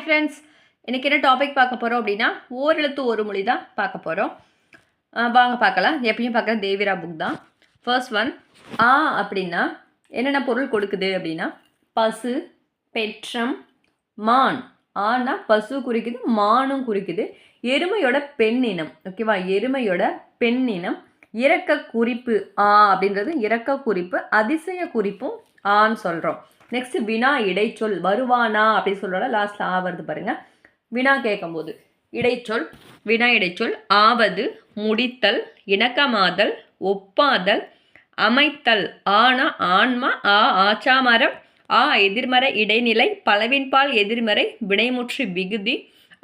Hi friends இன்றைக்கி என்ன topic பார்க்க போகிறோம் அப்படின்னா ஓரெழுத்து ஒரு மொழி தான் பார்க்க போகிறோம் வாங்க பார்க்கலாம். எப்பயும் பார்க்குற தேவிரா புக் தான். ஃபர்ஸ்ட் ஒன் ஆ அப்படின்னா என்னென்ன பொருள் கொடுக்குது அப்படின்னா பசு பெற்றம் மான். ஆனா பசு குறிக்குது மானும் குறிக்குது. எருமையோட பெண்ணினம் ஓகேவா எருமையோட பெண்ணினம் இறக்க குறிப்பு ஆ அப்படின்றது இறக்க குறிப்பு அதிசய குறிப்பும் ஆன்னு சொல்கிறோம் நெக்ஸ்ட் வினா இடைச்சொல் வருவானா அப்படின்னு சொல்கிறோட லாஸ்ட்டில் ஆ வருது பாருங்க. வினா கேட்கும்போது இடைச்சொல் வினா இடைச்சொல் ஆவது முடித்தல் இணக்கமாதல் ஒப்பாதல் அமைத்தல் ஆனா ஆன்மா ஆ ஆச்சாமரம் ஆ எதிர்மறை இடைநிலை பலவின்பால் எதிர்மறை வினைமுற்று விகுதி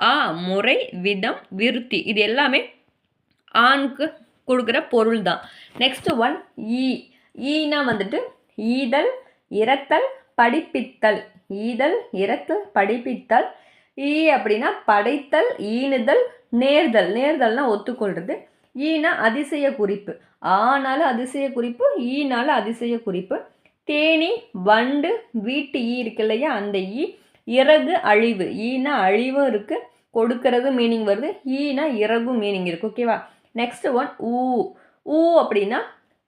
ஆ முறை விதம் விருத்தி. இது எல்லாமே ஆணுக்கு கொடுக்குற பொருள் தான் நெக்ஸ்ட் ஒன் ஈ. ஈனா வந்துட்டு ஈதல் இறத்தல் படிப்பித்தல். ஈதல் இறத்தல் படிப்பித்தல். ஈ அப்படின்னா படைத்தல் ஈனுதல் நேர்தல். நேர்தல்னால் ஒத்துக்கொள்வது ஈனா அதிசய குறிப்பு. ஆனாலும் அதிசய குறிப்பு ஈனால அதிசய குறிப்பு. தேனி வண்டு வீட்டு ஈ இருக்கு இல்லையா? அந்த ஈ. இறகு அழிவு. ஈனா அழிவும் இருக்குது கொடுக்கறது மீனிங் வருது. ஈனா இறகும் மீனிங் இருக்குது ஓகேவா நெக்ஸ்ட் ஒன் ஊ. ஊ அப்படின்னா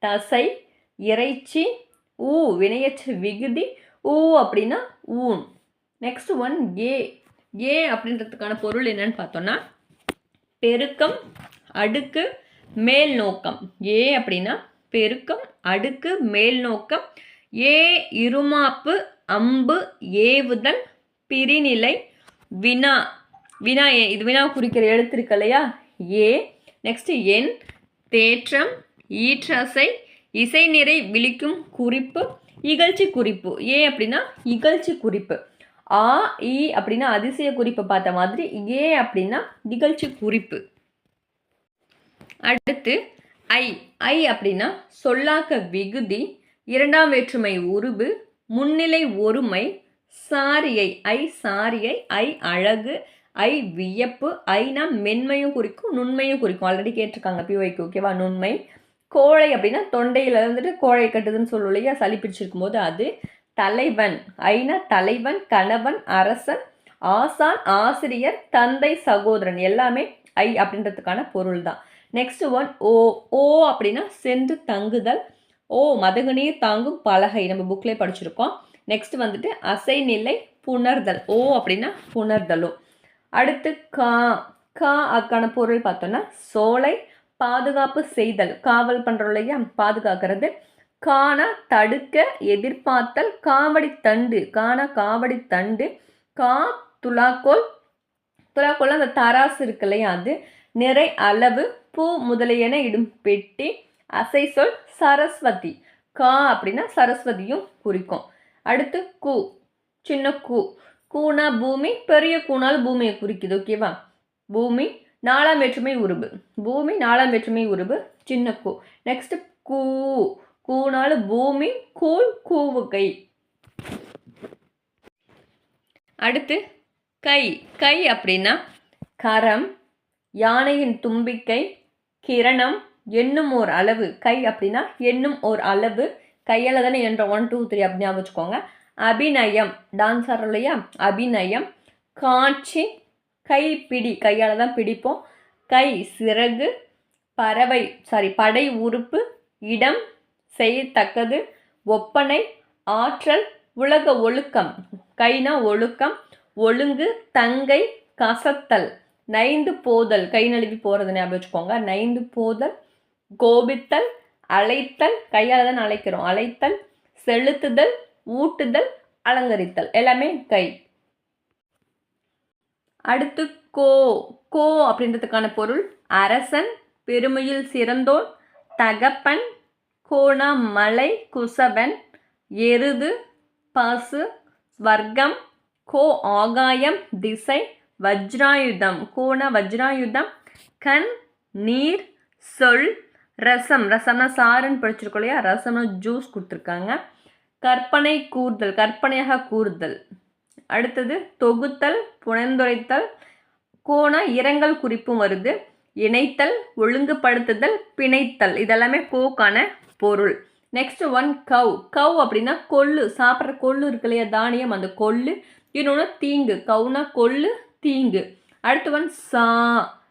தசை இறைச்சி ஊ வினையச்சு விகுதி ஊ அப்படின்னா ஊன். Next one A. ஏ அப்படின்றதுக்கான பொருள் என்னன்னு பார்த்தோன்னா பெருக்கம் அடுக்கு மேல் நோக்கம். ஏ அப்படின்னா பெருக்கம் அடுக்கு மேல் நோக்கம். ஏ இருமாப்பு அம்பு ஏவுதல் பிரிநிலை வினா. வினா இது வினா குறிக்கிற எழுத்து இருக்கு இல்லையா? ஏ. நெக்ஸ்ட் என் தேற்றம் ஈற்றசை இசை நிறை விழிக்கும் குறிப்பு இகழ்ச்சி குறிப்பு ஏ அப்படின்னா இகழ்ச்சி குறிப்பு ஆ இ அப்படின்னா அதிசய குறிப்பு பார்த்த மாதிரி ஏ அப்படின்னா இகழ்ச்சி குறிப்பு அடுத்து ஐ. ஐ அப்படின்னா சொல்லாக்க விகுதி இரண்டாம் வேற்றுமை உருபு முன்னிலை ஒருமை சாரியை ஐ சாரியை ஐ அழகு ஐ வியப்பு ஐனா மென்மையும் குறிக்கும் நுண்மையும் குறிக்கும். ஆல்ரெடி கேட்டிருக்காங்க பிஒய்க்கு ஓகேவா நுண்மை கோழை அப்படின்னா தொண்டையில் வந்துட்டு கோழை கட்டுதுன்னு சொல்லுவோம் இல்லையா? சளி பிடிச்சிருக்கும் போது அது தலைவன். ஐனா தலைவன் கணவன் அரசன் ஆசான் ஆசிரியர் தந்தை சகோதரன். எல்லாமே ஐ அப்படின்றதுக்கான பொருள் தான். நெக்ஸ்ட் ஒன் ஓ ஓ அப்படின்னா சென்று தங்குதல். ஓ மதகுநீர் தாங்கும் பலகை. நம்ம புக்கில் படிச்சிருக்கோம். நெக்ஸ்ட் வந்துட்டு அசைநிலை புணர்தல். ஓ அப்படின்னா புணர்தலும். அடுத்து கா கா அதுக்கான பொருள் பார்த்தோன்னா சோலை பாதுகாப்பு செய்தல் காவல் பண்ணுறோம் இல்லையா பாதுகாக்கிறது. காண தடுக்க எதிர்பார்த்தல் காவடி தண்டு காண காவடி தண்டு கா துலாக்கோல் துலாக்கோல் அந்த தராசு இருக்கு இல்லையா அது? நிறை அளவு பூ முதலியன இடும் பெட்டி அசை சொல் சரஸ்வதி. கா அப்படின்னா சரஸ்வதியும் குறிக்கும். அடுத்து கு சின்ன கூ. கூனா பூமி பெரிய கூனால் பூமியை குறிக்குது ஓகேவா பூமி நாலாம் வேற்றுமை உருபு. பூமி நாலாம் வேற்றுமை உருபு சின்ன கூ நெக்ஸ்ட் கூ. கூனால பூமி கூழ் கூவுகை. அடுத்து கை. கை அப்படின்னா கரம் யானையின் தும்பிக்கை கிரணம் என்னும் ஓர் அளவு. கை அப்படின்னா என்னும் ஓர் அளவு. கையால் தானே என்ற ஒன் டூ த்ரீ அப்படின்னா ஞாபகம் வச்சுக்கோங்க. அபிநயம். டான்ஸ் ஆடுறோம் இல்லையா? அபிநயம். காட்சி. கைப்பிடி கையால் தான் பிடிப்போம். கை சிறகு பறவை சாரி படை உறுப்பு இடம் செய்யத்தக்கது ஒப்பனை ஆற்றல் உலக ஒழுக்கம். கைனா ஒழுக்கம் ஒழுங்கு தங்கை கசத்தல். நைந்து போதல் கை நழுவி போகிறது ஞாபகம் வச்சுக்கோங்க. நைந்து போதல் கோபித்தல் அழைத்தல் கையால் தான் அழைக்கிறோம். அழைத்தல் செலுத்துதல் ஊட்டுதல் அலங்கரித்தல். எல்லாமே கை. அடுத்து கோ. கோ அப்படின்றதுக்கான பொருள் அரசன் பெருமையில் சிறந்தோன் தகப்பன் கோணா மலை குசவன் எருது பசு ஸ்வர்க்கம் கோ ஆகாயம் திசை வஜ்ராயுதம். கோண வஜ்ராயுதம் கண் நீர் சொல் ரசம். ரசம்னா சாருன்னு படிச்சிருக்கோம் இல்லையா? ரசம்னா ஜூஸ் கொடுத்துருக்காங்க. கற்பனை கூறுதல் கற்பனையாக கூறுதல். அடுத்தது தொகுத்தல் புனைந்துரைத்தல் கோண இரங்கல் குறிப்பும் வருது. இணைத்தல் ஒழுங்குபடுத்துதல் பிணைத்தல். இதெல்லாமே கோக்கான பொருள். நெக்ஸ்ட் ஒன் கவ். கவ் அப்படின்னா கொள்ளு. சாப்பிட்ற கொள்ளு இருக்கு இல்லையா? தானியம். அந்த கொள்ளு. இன்னொன்று தீங்கு. கவுனா கொள்ளு தீங்கு. அடுத்து ஒன் சா.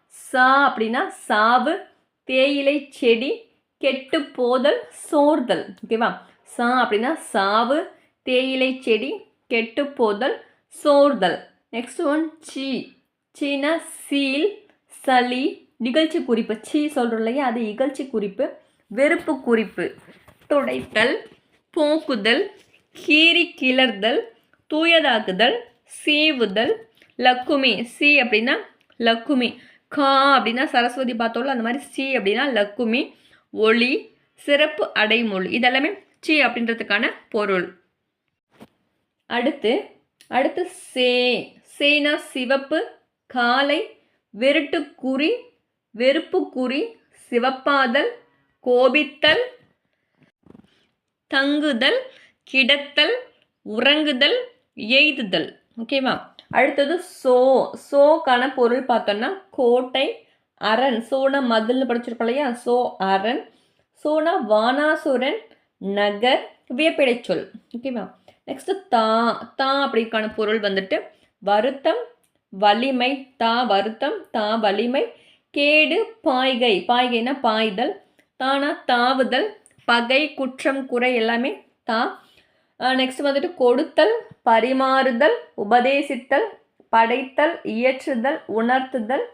சா அப்படின்னா சாவு தேயிலை செடி கெட்டு போதல் சோர்தல். ஓகேவா சா அப்படின்னா சாவு தேயிலை செடி கெட்டு போதல் சோர்தல். நெக்ஸ்ட் ஒன் சி. சீனா சீல் சளி நிகழ்ச்சி குறிப்பு. சீ சொல்கிறோம் இல்லையா? அது இகழ்ச்சி குறிப்பு வெறுப்பு குறிப்பு. துடைத்தல் போக்குதல் கீறி கிளர்தல் தூயதாக்குதல் சீவுதல் லக்குமி. சி அப்படின்னா லக்குமி. கா அப்படின்னா சரஸ்வதி பார்த்தோம்ல அந்த மாதிரி சி அப்படின்னா லக்குமி. ஒளி சிறப்பு அடைமொழி. இதெல்லாமே சி அப்படின்றதுக்கான பொருள். அடுத்து அடுத்து சே சேனா சிவப்பு காலை வெறுட்டுக்குறி வெறுப்புக்குறி சிவப்பாதல் கோபித்தல் தங்குதல் கிடத்தல் உறங்குதல் எய்துதல். ஓகேவா அடுத்தது சோ சோக்கான பொருள் பார்த்தோன்னா கோட்டை அரண். சோனா மதில் படிச்சிருக்கோம் இல்லையா? சோ அரண். சோனா வானாசுரன் நகர் வியப்பிடை சொல். ஓகேவா நெக்ஸ்ட் தா தா அப்படிக்கான பொருள் வந்துட்டு வருத்தம் வலிமை தா வருத்தம் தா வலிமை கேடு பாய்கை. பாய்கைனா பாய்தல் தானா தாவுதல் பகை குற்றம் குறை எல்லாமே தா. நெக்ஸ்ட் வந்துட்டு கொடுத்தல் பரிமாறுதல் உபதேசித்தல் படைத்தல் இயற்றுதல் உணர்த்துதல்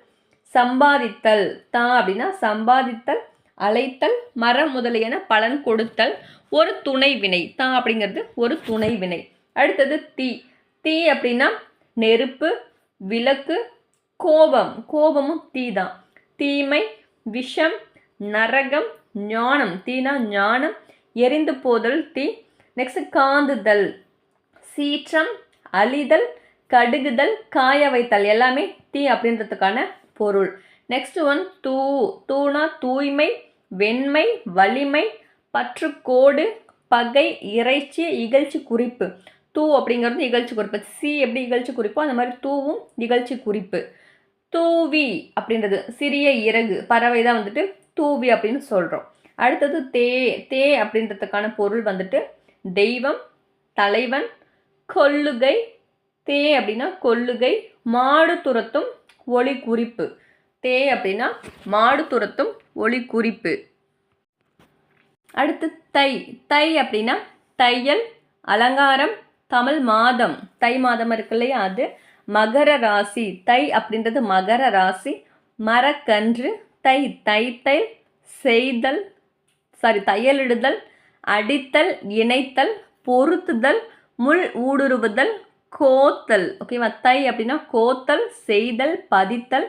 சம்பாதித்தல். தா அப்படின்னா சம்பாதித்தல் அழைத்தல் மரம் முதலியன பலன் கொடுத்தல் ஒரு துணை வினை. தா அப்படிங்கிறது ஒரு துணை வினை. அடுத்தது தீ. தீ அப்படின்னா நெருப்பு விளக்கு கோபம். கோபமும் தீ தான். தீமை விஷம் நரகம் ஞானம். தீனா ஞானம் எரிந்து போதல் தீ. நெக்ஸ்ட் காந்துதல். சீற்றம் அழிதல் கடுகுதல் காய வைத்தல். எல்லாமே தீ அப்படின்றதுக்கான பொருள். நெக்ஸ்ட் ஒன் தூ தூணா தூய்மை வெண்மை வலிமை பற்றுக்கோடு பகை இறைச்சி இகழ்ச்சி குறிப்பு. தூ அப்படிங்கிறது இகழ்ச்சி குறிப்பு. சி எப்படி இகழ்ச்சி குறிப்போ அந்த மாதிரி தூவும் இகழ்ச்சி குறிப்பு. தூவி அப்படின்றது சிறிய இறகு பறவை தான் வந்துட்டு தூவி அப்படின்னு சொல்கிறோம் அடுத்தது தே தே அப்படின்றதுக்கான பொருள் வந்துட்டு தெய்வம் தலைவன் கொல்லுகை தே அப்படின்னா கொல்லுகை மாடு துரத்தும் ஒளி குறிப்பு. தே அப்படின்னா மாடு துரத்தும் ஒளி குறிப்பு. அடுத்து தை. தை அப்படின்னா தையல் அலங்காரம் தமிழ் மாதம். தை மாதம் இருக்கு இல்லையா அது? மகர ராசி. தை அப்படின்றது மகர ராசி. மரக்கன்று தை தைத்தை செய்தல் சாரி தையலிடுதல் அடித்தல் இணைத்தல் பொருத்துதல் முள் ஊடுருவுதல் கோத்தல். ஓகேவா தை அப்படின்னா கோத்தல் செய்தல் பதித்தல்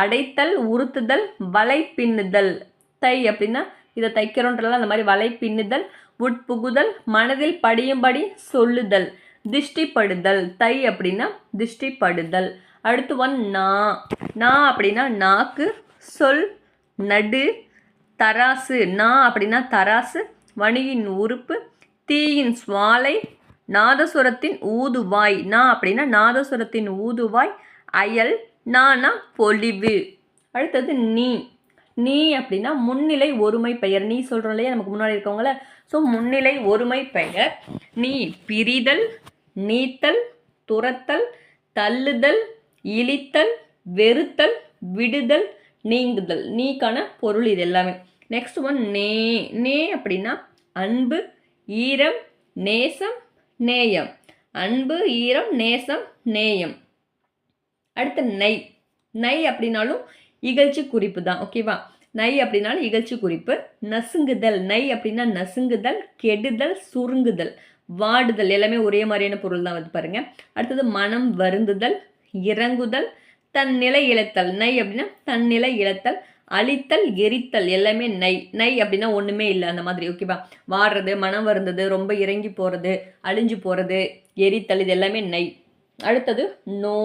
அடைத்தல் உறுத்துதல் வலை பின்னுதல் தை அப்படின்னா இதை தைக்கிறோன்றலாம் அந்த மாதிரி வலை பின்னுதல் உட்புகுதல் மனதில் படியும்படி சொல்லுதல் திஷ்டிப்படுதல். தை அப்படின்னா திஷ்டிப்படுதல். அடுத்து ஒன் நா. நா அப்படின்னா நாக்கு சொல் நடு தராசு. நா அப்படின்னா தராசு வணியின் உறுப்பு தீயின் சுவாலை நாதசுரத்தின் ஊதுவாய். நா அப்படின்னா நாதசுரத்தின் ஊதுவாய் அயல் நானா பொலிவு. அடுத்தது நீ. நீ அப்படின்னா முன்னிலை ஒருமை பெயர். நீ சொல்கிறோம் இல்லையா? நமக்கு முன்னாடி இருக்கவங்கள. ஸோ முன்னிலை ஒருமை பெயர். நீ பிரிதல் நீத்தல் துரத்தல் தள்ளுதல் இழித்தல் வெறுத்தல் விடுதல் நீங்குதல். நீக்கான பொருள் இது எல்லாமே. நெக்ஸ்ட் ஒன் நே. நே அப்படின்னா அன்பு ஈரம் நேசம் நேயம். அன்பு ஈரம் நேசம் நேயம். அடுத்து நெய் நை அப்படின்னாலும் இகழ்ச்சி குறிப்பு தான் ஓகேவா நை அப்படின்னாலும் இகழ்ச்சி குறிப்பு. நசுங்குதல். நை அப்படின்னா நசுங்குதல் கெடுதல் சுருங்குதல். வாடுதல். எல்லாமே ஒரே மாதிரியான பொருள் தான் வந்து பாருங்க. அடுத்தது மனம் வருந்துதல் இறங்குதல் தன் நிலை இழத்தல். நை அப்படின்னா தன் நிலை இழத்தல் அழித்தல் எரித்தல். எல்லாமே நை. நை அப்படின்னா ஒன்றுமே இல்லை அந்த மாதிரி ஓகேவா வாடுறது மனம் வருந்தது ரொம்ப இறங்கி போகிறது அழிஞ்சு போகிறது எரித்தல் இது எல்லாமே நெய் அடுத்தது நோ.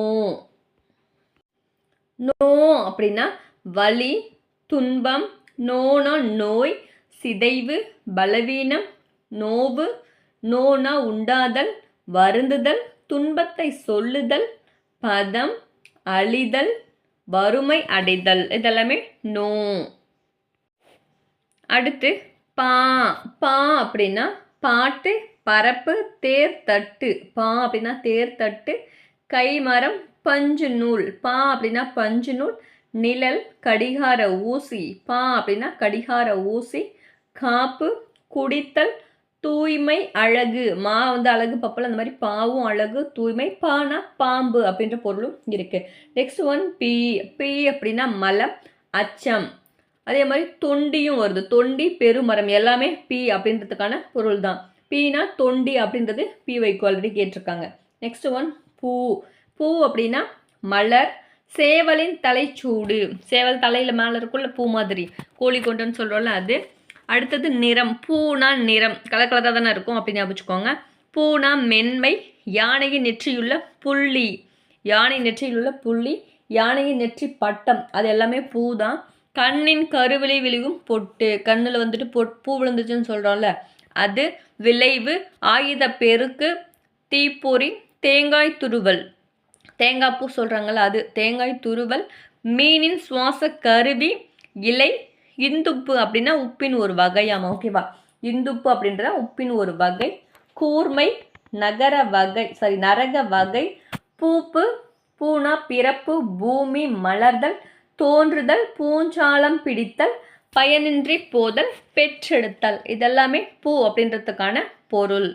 நோ அப்படின்னா வலி துன்பம் நோனா நோய் சிதைவு பலவீனம் நோவு நோனா உண்டாதல் வருந்துதல் துன்பத்தை சொல்லுதல் பதம் அழிதல் வறுமை அடைதல். இதெல்லாமே நோ. அடுத்து பா. பா அப்படின்னா பாட்டு பரப்பு தேர் தட்டு. பா அப்படின்னா தேர் தட்டு கைமரம் பஞ்சு நூல். பா அப்படின்னா பஞ்சு நூல் நிழல் கடிகார ஊசி. பா அப்படின்னா கடிகார ஊசி காப்பு குடித்தல் தூய்மை அழகு. மா வந்து அழகு பப்பல் அந்த மாதிரி பாவும் அழகு தூய்மை. பானா பாம்பு அப்படின்ற பொருளும் இருக்குது நெக்ஸ்ட் ஒன் பி. பி அப்படின்னா மலம் அச்சம். அதே மாதிரி தொண்டியும் வருது. தொண்டி பெருமரம் எல்லாமே பி அப்படின்றதுக்கான பொருள் தான் பீனா தொண்டி அப்படின்றது பி வைக்கு ஆல்ரெடி கேட்டிருக்காங்க. நெக்ஸ்ட் ஒன் பூ. பூ அப்படின்னா மலர் சேவலின் தலைச்சூடு. சேவல் தலையில் மேலே இருக்குள்ள பூ மாதிரி. கோழி கொண்டுன்னு சொல்கிறோம்ல அது. அடுத்தது நிறம். பூனா நிறம். கலர் கலராக தானே இருக்கும் அப்படின்னு ஞாபகம் பூனா மென்மை யானையின் நெற்றியுள்ள புள்ளி. யானை நெற்றியிலுள்ள புள்ளி யானையின் நெற்றி பட்டம். அது எல்லாமே பூ தான். கண்ணின் கருவிலை விழுகும் பொட்டு. கண்ணில் வந்துட்டு பொட் பூ விழுந்துச்சுன்னு சொல்கிறோம்ல அது விளைவு ஆயுத பெருக்கு தீப்பொறி தேங்காய் துருவல். தேங்காய் பூ சொல்கிறாங்கள்ல அது தேங்காய் துருவல் மீனின் சுவாச கருவி இலை இந்துப்பு அப்படின்னா உப்பின் ஒரு வகையாமா ஓகேவா இந்துப்பு அப்படின்றத உப்பின் ஒரு வகை கூர்மை நகர வகை சாரி நரக வகை பூப்பு பூனா பிறப்பு பூமி மலர்தல் தோன்றுதல் பூஞ்சாலம் பிடித்தல் பயனின்றி போதல் பெற்றெடுத்தல் இதெல்லாமே பூ அப்படின்றதுக்கான பொருள்.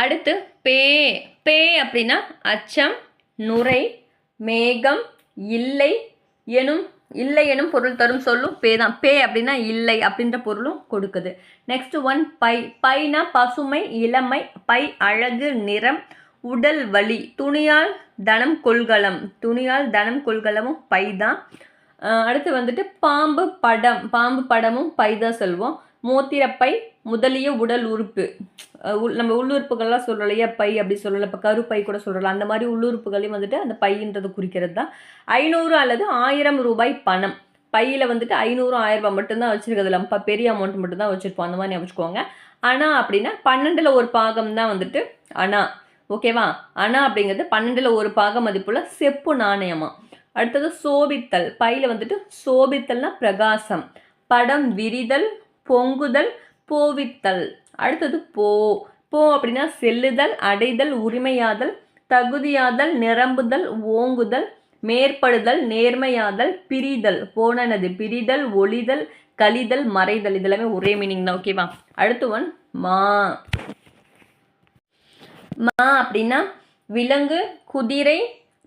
அடுத்து பே பே அப்படின்னா அச்சம் நுரை மேகம் இல்லை எனும் இல்லை எனும் பொருள் தரும் சொல்லும் பே தான். பே அப்படின்னா இல்லை அப்படின்ற பொருளும் கொடுக்குது. நெக்ஸ்ட் ஒன் பை. பைனா பசுமை இளமை பை அழகு நிறம் உடல் வலி. துணியால் தனம் கொள்கலம். துணியால் தனம் கொள்கலமும் பை தான். அடுத்து வந்துட்டு பாம்பு படம். பாம்பு படமும் பை தான் சொல்வோம். மோத்திரப்பை முதலிய உடல் உறுப்பு. நம்ம உள்ளுறுப்புகள்லாம் சொல்கிறோம் இல்லையா? பை அப்படி சொல்லலை இப்போ கருப்பை கூட சொல்கிறோம் அந்த மாதிரி உள்ளுறுப்புகளையும் வந்துட்டு அந்த பைன்றது குறிக்கிறது தான். ஐநூறு அல்லது ஆயிரம் ரூபாய் பணம். பையில் வந்துட்டு ஐநூறு ஆயிரம் ரூபாய் மட்டும்தான் வச்சுருக்கிறது நம்ம பெரிய அமௌண்ட் மட்டும்தான் வச்சுருப்போம். அந்த மாதிரி வச்சுக்கோங்க ஆனால் அப்படின்னா பன்னெண்டில் ஒரு பாகம் தான் வந்துட்டு அணா ஓகேவா? அணா அப்படிங்கிறது பன்னெண்டில் ஒரு பாகம் மதிப்புள்ள செப்பு நாணயமா. அடுத்தது சோபித்தல். பையில் வந்துட்டு சோபித்தல்னா பிரகாசம். படம் விரிதல் பொங்குதல் போவித்தல். அடுத்தது போ. போ அப்படின்னா செல்லுதல் அடைதல் உரிமையாதல் தகுதியாதல் நிரம்புதல் ஓங்குதல் மேற்படுதல் நேர்மையாதல் பிரிதல். போனது பிரிதல் ஒளிதல் கழிதல் மறைதல். இதெல்லாமே ஒரே மீனிங் தான் ஓகேவா அடுத்து ஒன் மா. மா அப்படின்னா விலங்கு குதிரை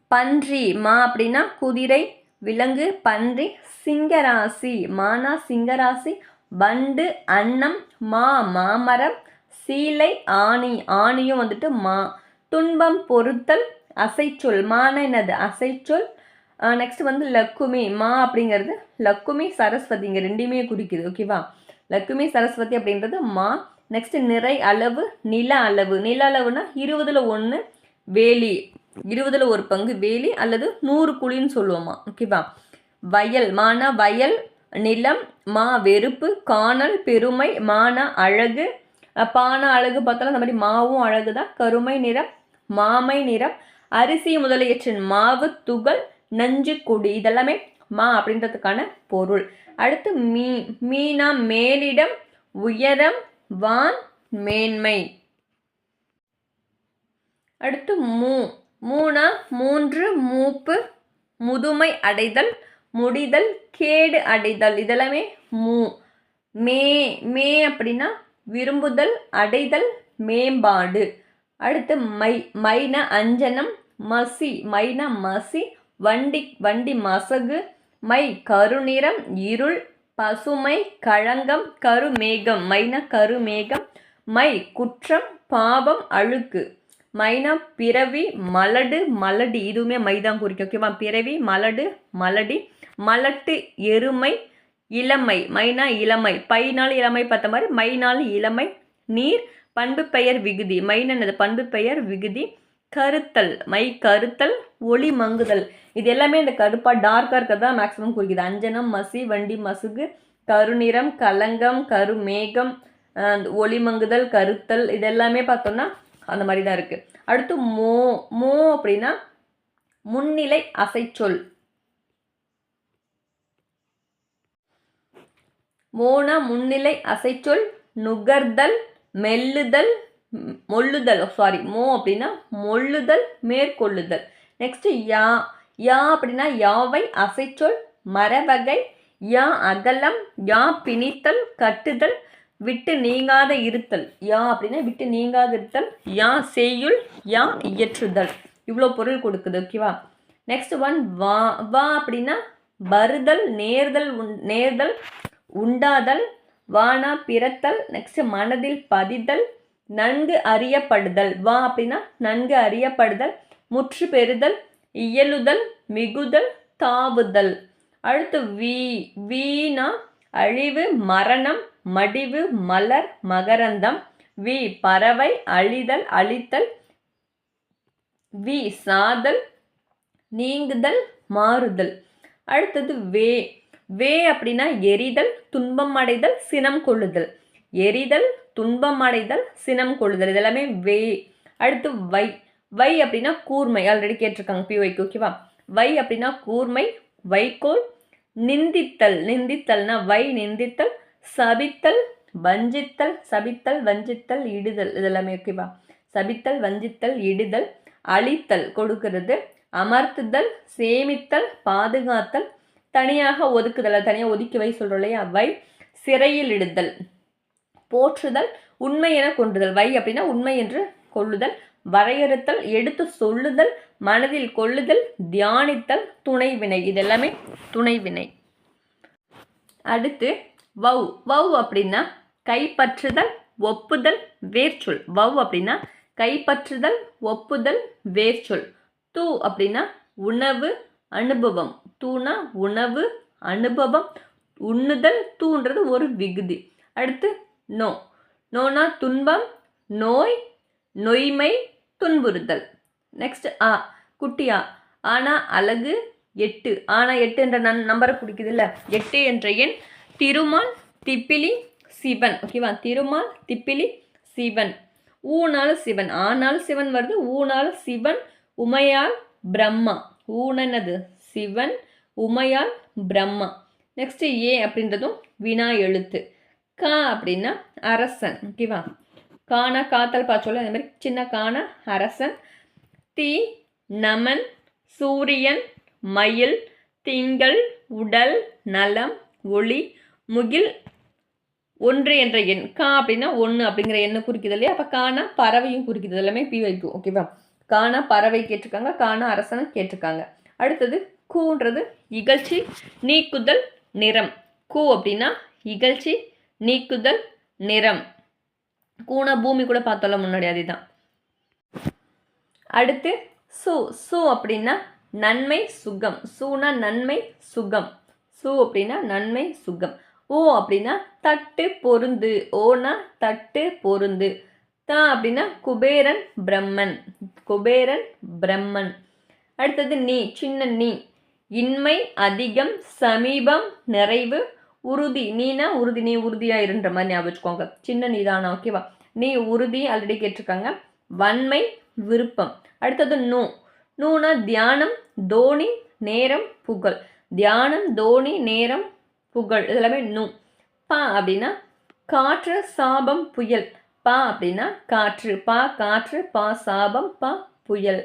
பன்றி. மா அப்படின்னா குதிரை விலங்கு பன்றி சிங்கராசி. மானா சிங்கராசி வண்டு அன்னம் மா மாமரம் சீலை ஆணி ஆணியும் வந்துட்டு மா. துன்பம் பொருத்தல் அசைச்சொல். மான என்னது? அசைச்சொல். நெக்ஸ்ட் வந்து லக்குமி. மா அப்படிங்கிறது லக்குமி சரஸ்வதி. இங்கே ரெண்டுமே குறிக்குது. ஓகேவா லக்குமி சரஸ்வதி அப்படின்றது மா. நெக்ஸ்ட் நிறை அளவு நில அளவு. நில அளவுனா இருபதில் ஒன்று வேலி. இருபதில் ஒரு பங்கு வேலி அல்லது நூறு குழின்னு சொல்லுவோமா? ஓகேவா வயல். மானா வயல் நிலம் மா வெறுப்பு காணல் பெருமை மான அழகு. பான அழகு பார்த்தாலும் அந்த மாதிரி மாவும் அழகு தான் கருமை நிறம் மாமை நிறம். அரிசி முதலியற்றின் மாவு துகள் நஞ்சு கொடி இதெல்லாமே மா அப்படின்றதுக்கான பொருள். அடுத்து மீ மீனா மேலிடம் உயரம் வான் மேன்மை. அடுத்து மூ மூணா மூன்று மூப்பு முதுமை அடைதல். முடிதல் கேடு அடைதல். இதெல்லாமே மூ. மே மே அப்படின்னா விரும்புதல் அடைதல் மேம்பாடு. அடுத்து மை மைன அஞ்சனம் மசி மைன மசி வண்டி வண்டி மசகு மை கருநிறம் இருள் பசுமை களங்கம் கருமேகம். மைன கருமேகம் மை குற்றம் பாவம் அழுக்கு. மைனா பிறவி மலடு மலடி. இதுவுமே மைதான் குறிக்கும் ஓகேவா பிறவி மலடு மலடி மலட்டு எருமை இளமை மைனா இளமை பைனால் இளமை பார்த்த மாதிரி மைனால் இளமை நீர் பண்பு பெயர் விகுதி. மைனது பண்பு பெயர் விகுதி. கருத்தல் மை கருத்தல் ஒளி மங்குதல். இது எல்லாமே இந்த கருப்பாக டார்க்காக இருக்கிறது தான் மேக்ஸிமம் குறிக்குது. அஞ்சனம் மசி வண்டி மசுகு கருநிறம் கலங்கம் கருமேகம் ஒளி மங்குதல் கருத்தல் இது எல்லாமே பார்த்தோம்னா அந்த மாதிரி தான் இருக்குது அடுத்து மோ மோ அப்படின்னா முன்னிலை அசைச்சொல். மோன முன்னிலை அசைச்சொல் நுகர்தல் மெல்லுதல் மொல்லுதல் சாரி மோ அப்படின்னா மொல்லுதல் மேற்கொள்ளுதல். நெக்ஸ்ட் யா. யா அப்படின்னா யாவை அசைச்சொல் மரவகை யா அகலம் யா பிணித்தல் கட்டுதல் விட்டு நீங்காத இருத்தல். யா அப்படின்னா விட்டு நீங்காத இருத்தல் யா செய்யுள் யா இயற்றுதல். இவ்வளோ பொருள் கொடுக்குது ஓகேவா நெக்ஸ்ட் ஒன் வா. வா அப்படின்னா வருதல் நேர்தல் உண் நேர்தல் உண்டாதல் வானா பிறத்தல் நெக்ஸ்ட் மனதில் பதிதல் நன்கு அறியப்படுதல். வா அப்படின்னா நன்கு அறியப்படுதல் முற்று பெறுதல் இயலுதல் மிகுதல் தாவுதல். அடுத்து வீ வீணா அழிவு மரணம் மடிவு மலர் மகரந்தம். வி பறவை அழிதல் அழித்தல். வி சாதல் நீங்குதல் மாறுதல். அடுத்தது வே வே அப்படின்னா எரிதல் துன்பம் அடைதல் சினம் கொள்ளுதல். எரிதல் துன்பம் அடைதல் சினம் கொள்ளுதல். இதெல்லாமே வே. அடுத்து வை. வை அப்படின்னா கூர்மை. ஆல்ரெடி கேட்டிருக்காங்க. பிஒய்க்கு ஓகேவா வை? அப்படின்னா கூர்மை வைக்கோல் நிந்தித்தல். நிந்தித்தல்னா வை நிந்தித்தல் சபித்தல் வஞ்சித்தல். சபித்தல் வஞ்சித்தல் இடுதல். இதெல்லாமே ஓகேவா சபித்தல் வஞ்சித்தல் இடுதல் அழித்தல் கொடுக்கிறது. அமர்த்துதல் சேமித்தல் பாதுகாத்தல் தனியாக ஒதுக்குதல் தனியாக ஒதுக்கி வை சொல்கிறோம் இல்லையா? வை சிறையில் இடுதல். போற்றுதல் உண்மை என கொண்டுதல் வை அப்படின்னா உண்மை என்று கொள்ளுதல். வரையறுத்தல் எடுத்து சொல்லுதல். மனதில் கொள்ளுதல் தியானித்தல் துணைவினை. இதெல்லாமே துணைவினை. அடுத்து வவ் வவ் அப்படின்னா கைப்பற்றுதல் ஒப்புதல் வேர்ச்சொல். வவ் அப்படின்னா கைப்பற்றுதல் ஒப்புதல் வேர்ச்சொல். தூ அப்படின்னா உணவு அனுபவம். தூணா? உணவு அனுபவம். உண்ணுதல் தூன்றது ஒரு விகுதி. அடுத்து நோ. நோனா துன்பம் நோய் நொய்மை துன்புறுதல் நெக்ஸ்ட் ஆ. குட்டியா. ஆனா அழகு எட்டு. ஆனா எட்டு என்ற நன் நம்பரை பிடிக்குதுல்ல? இல்லை எட்டு என்ற எண் திருமால் திப்பிலி சிவன். ஓகேவா திருமால் திப்பிலி சிவன். ஊனால் சிவன். ஆனால் சிவன் வருது. ஊனால் சிவன் உமையால் பிரம்மா. ஊனனது சிவன் உமையால் பிரம்மா. நெக்ஸ்ட் ஏ அப்படின்றதும் வினா எழுத்து. கா அப்படின்னா அரசன் ஓகேவா காண காத்தல் பாச்சோல அந்த மாதிரி சின்ன காண அரசன். தீ நமன் சூரியன் மயில் திங்கள் உடல் நலம் ஒளி முகில் ஒன்று என்ற எண். கா அப்படின்னா ஒன்று அப்படிங்கிற எண்ணை குறிக்குது இல்லையா? அப்போ காணா பறவையும் குறிக்குது. எல்லாமே பி வைக்கும் ஓகேவா காணா பறவை கேட்டிருக்காங்க காணா அரசனை கேட்டிருக்காங்க. அடுத்தது கூன்றது இகழ்ச்சி நீக்குதல் நிறம். கூ அப்படின்னா இகழ்ச்சி நீக்குதல் நிறம். கூனா பூமி கூட பார்த்தோம்ல முன்னாடி அதுதான். அடுத்து சு. சு அப்படின்னா நன்மை சுகம். சூனா நன்மை சுகம். சு அப்படின்னா நன்மை சுகம். ஓ அப்படின்னா தட்டு பொருந்து. ஓனா தட்டு பொருந்து. தா அப்படின்னா குபேரன் பிரம்மன். குபேரன் பிரம்மன். அடுத்தது நீ சின்ன நீ. இன்மை அதிகம் சமீபம் நிறைவு உறுதி. நீனா உறுதி நீ உறுதியாக இருன்ற மாதிரி ஞாபகம் வச்சுக்கோங்க. சின்ன நீதானா ஓகேவா நீ உறுதி ஆல்ரெடி கேட்டிருக்காங்க. வன்மை விருப்பம். அடுத்தது நூ. நூனா தியானம் தோனி நேரம் புகழ். தியானம் தோனி நேரம் புகழ். இதெல்லாமே நூ. பா அப்படின்னா காற்று சாபம் புயல். பா அப்படின்னா காற்று பா காற்று பா சாபம் பா புயல்.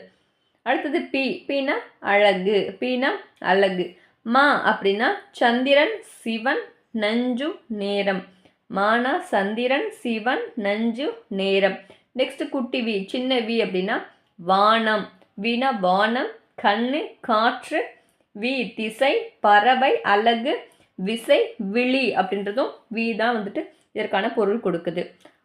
அடுத்தது பி பீனா அழகு பீனா அழகு. மா அப்படின்னா சந்திரன் சிவன் நஞ்சு நேரம். மானா சந்திரன் சிவன் நஞ்சு நேரம். நெக்ஸ்ட் குட்டி வி சின்ன வி அப்படின்னா வானம். வீணா வானம் கண்ணு காற்று வி திசை பறவை அழகு விசை விழி அப்படின்றதும் வி தான் வந்துட்டு இதற்கான பொருள் கொடுக்குது.